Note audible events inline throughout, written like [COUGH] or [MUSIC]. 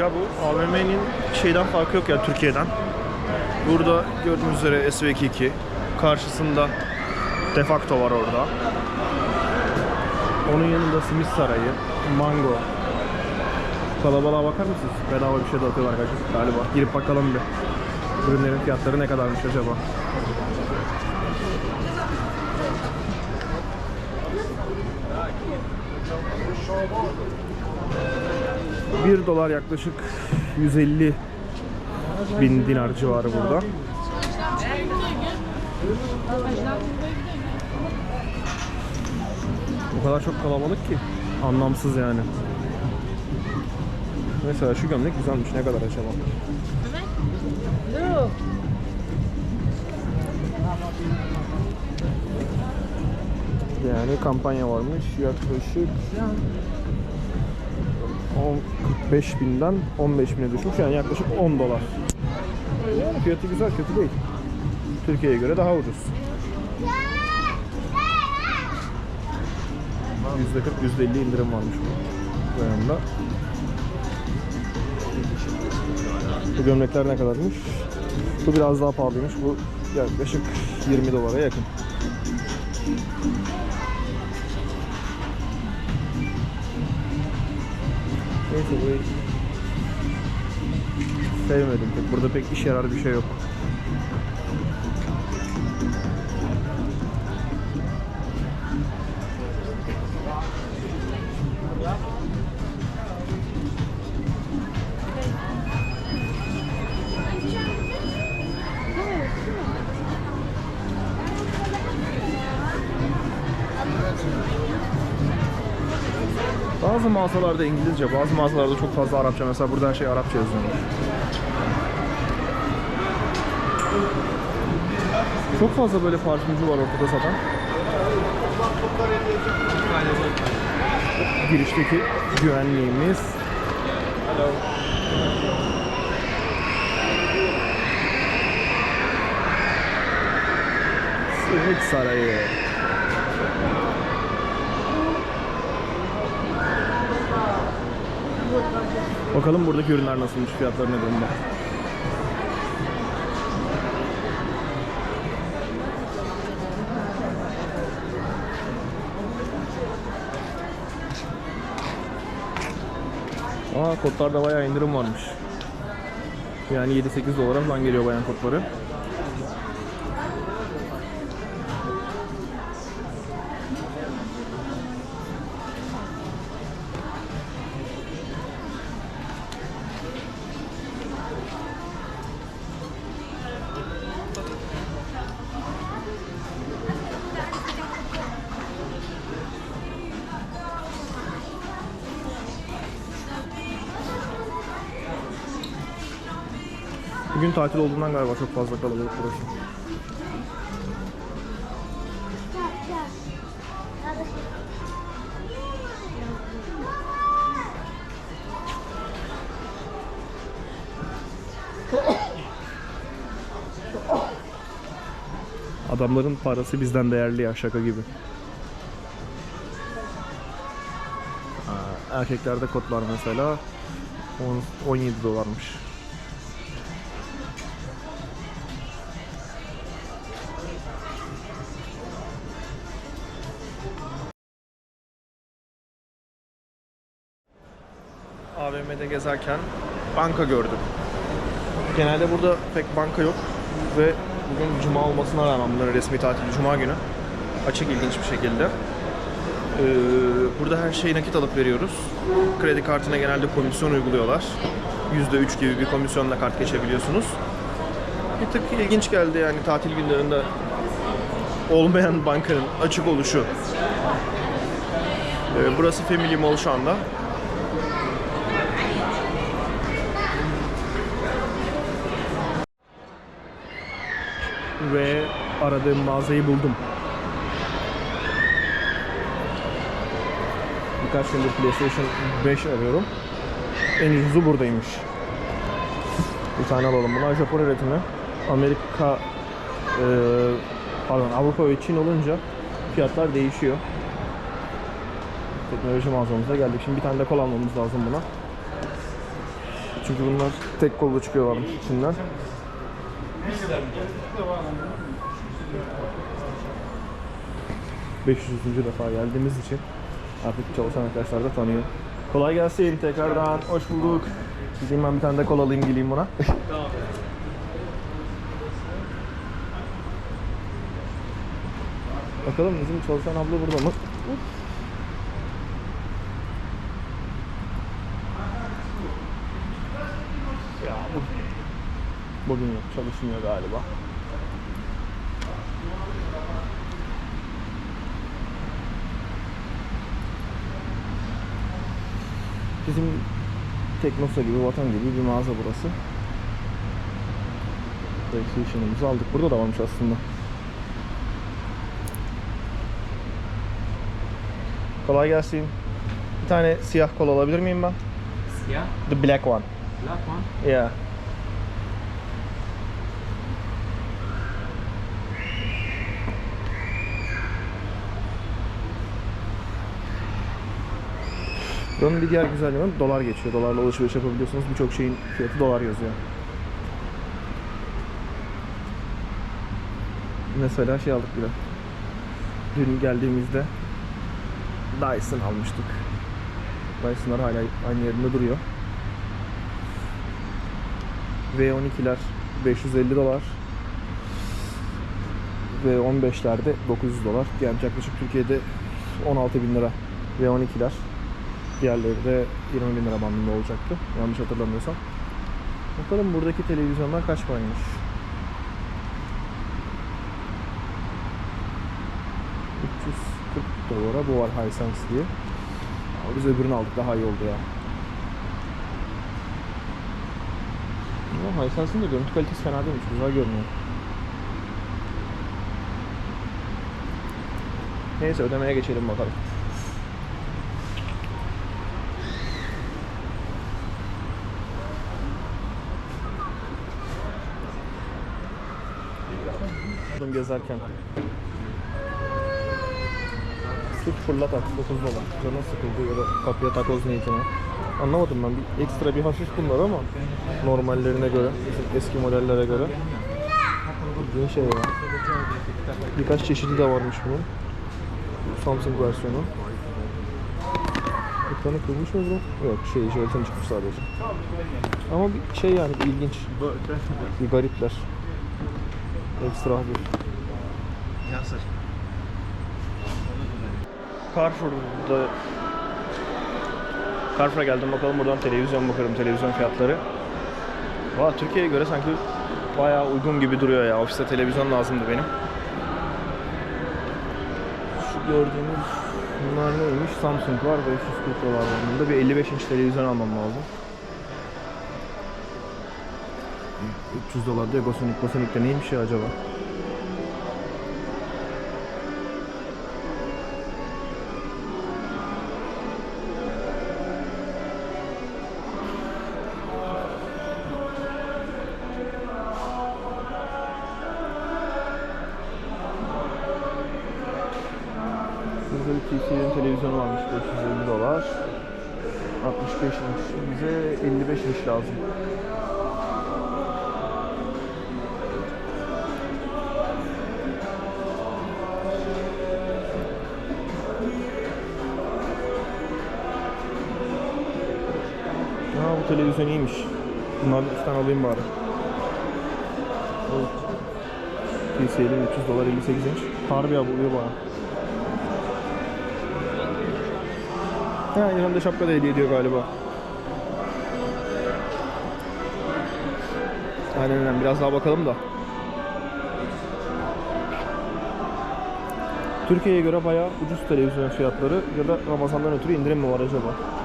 Ya bu AVM'nin şeyden farkı yok ya Türkiye'den. Burada gördüğünüz üzere SV22. Karşısında Defacto var orada. Onun yanında Simit Sarayı, Mango. Kalabalığa bakar mısınız? Bedava bir şey dağıtıyorlar arkadaşlar galiba. Girip bakalım bir. Ürünlerin fiyatları ne kadarmış acaba? Bir dolar yaklaşık 150 bin dinar civarı burada. O kadar çok kalabalık ki anlamsız yani. Mesela şu gömlek güzelmiş. Ne kadar acaba? Yani kampanya varmış. Yaklaşık 10, 45 binden 15 bine düşmüş. Yani yaklaşık 10 dolar. Yani fiyatı güzel, kötü değil. Türkiye'ye göre daha ucuz. %40, %50 indirim varmış bu. Yanında. Bu gömlekler ne kadarmış? Bu biraz daha pahalıymış. Bu yaklaşık 20 dolara yakın. Neyse burayı sevmedim pek. Burada pek iş yarar bir şey yok. Bazı mağazalarda İngilizce, bazı mağazalarda çok fazla Arapça. Mesela burada her şey Arapça yazıyor. Çok fazla böyle parfümcü var ortada satan. Girişteki güvenliğimiz. Simit Sarayı. Bakalım buradaki ürünler nasılmış, fiyatları ne durumda. Aa kodlarda bayağı indirim varmış. Yani 7-8 dolara falan geliyor bayan kodları. Bugün tatil olduğundan galiba çok fazla kalabalık burası. Adamların parası bizden değerli ya şaka gibi. Erkeklerde kotlar mesela 10 17 dolarmış. AVM'de gezerken banka gördüm. Genelde burada pek banka yok ve bugün cuma olmasına rağmen bunların resmi tatili cuma günü. Açık ilginç bir şekilde. Ee, burada her şeyi nakit alıp veriyoruz. Kredi kartına genelde komisyon uyguluyorlar. %3 gibi bir komisyonla kart geçebiliyorsunuz. Bir tık ilginç geldi yani tatil günlerinde olmayan [LAUGHS] bankanın açık oluşu. Ee, burası Family Mall şu anda. Ve aradığım mağazayı buldum. Birkaç gündür PlayStation 5 arıyorum. En ucuzu buradaymış. Bir tane alalım. Bunlar Japon üretimi. Amerika e, pardon Avrupa ve Çin olunca fiyatlar değişiyor. Teknoloji mağazamıza geldik. Şimdi bir tane de kol almamız lazım buna. Çünkü bunlar tek kolda çıkıyorlarmış içinden. ...500. defa geldiğimiz için artık çalışan arkadaşlar da tanıyor. Kolay gelsin tekrardan. Hoş bulduk. Gideyim ben bir tane de kola alayım geleyim buna. [LAUGHS] Bakalım bizim çalışan abla burada mı? Ya bu bugün yok çalışmıyor galiba. Bizim Teknosa gibi, Vatan gibi bir mağaza burası. PlayStation'ımızı aldık. Burada da varmış aslında. Kolay gelsin. Bir tane siyah kola alabilir miyim ben? Yeah, The black one. black one. Yeah. Buranın bir diğer güzel yanı dolar geçiyor. Dolarla alışveriş yapabiliyorsunuz. Birçok şeyin fiyatı dolar yazıyor. Mesela şey aldık bile. Dün geldiğimizde Dyson almıştık. Dyson'lar hala aynı yerinde duruyor. V12'ler 550 dolar ve 15'lerde 900 dolar. Yani yaklaşık Türkiye'de 16 bin lira V12'ler. Diğerleri de 20 bin lira bandında olacaktı. Yanlış hatırlamıyorsam. Bakalım buradaki televizyonlar kaç paraymış? 340 dolara bu var Hisense diye. Ama biz öbürünü aldık daha iyi oldu ya. Ama Hisense'in de görüntü kalitesi fena değilmiş. Güzel görünüyor. Neyse ödemeye geçelim bakalım. Bunu gezerken Süt fırlat at 9 dolar. Canı sıkıldı ya da kapıya takoz niyetine. Anlamadım ben. Bir ekstra bir hafif bunlar ama normallerine göre, eski modellere göre. Bildiğin şey ya. Birkaç çeşidi de varmış bunun. Samsung versiyonu. Ekranı kırmış mı bro? Yok şey jelatin çıkmış sadece. Ama bir şey yani bir ilginç. Bir garipler. Ekstra bir. Carrefour'da Carrefour'a geldim bakalım buradan televizyon bakarım televizyon fiyatları. Valla Türkiye'ye göre sanki bayağı uygun gibi duruyor ya. Ofiste televizyon lazımdı benim. Şu gördüğünüz bunlar neymiş? Samsung var 540 dolar bandında bir 55 inç televizyon almam lazım. 300 dolar diyor Gosonic. Gosonic de neymiş ya acaba? Burada bir TCL'in televizyonu varmış 550 dolar. 65 inç. Bize 55 inç lazım. Televizyon iyiymiş. Bunlardan iki tane alayım bari. Evet. TCL'in 300 dolar 58 inç. Harbi ya bu uyuyor bana. Ha yanında şapka da hediye ediyor galiba. Aynen aynen biraz daha bakalım da. Türkiye'ye göre bayağı ucuz televizyon fiyatları ya da Ramazan'dan ötürü indirim mi var acaba?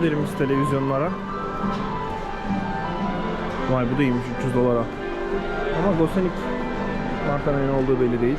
edebiliriz televizyonlara. Vay bu da iyiymiş 300 dolara. Ama Gosenik markanın olduğu belli değil.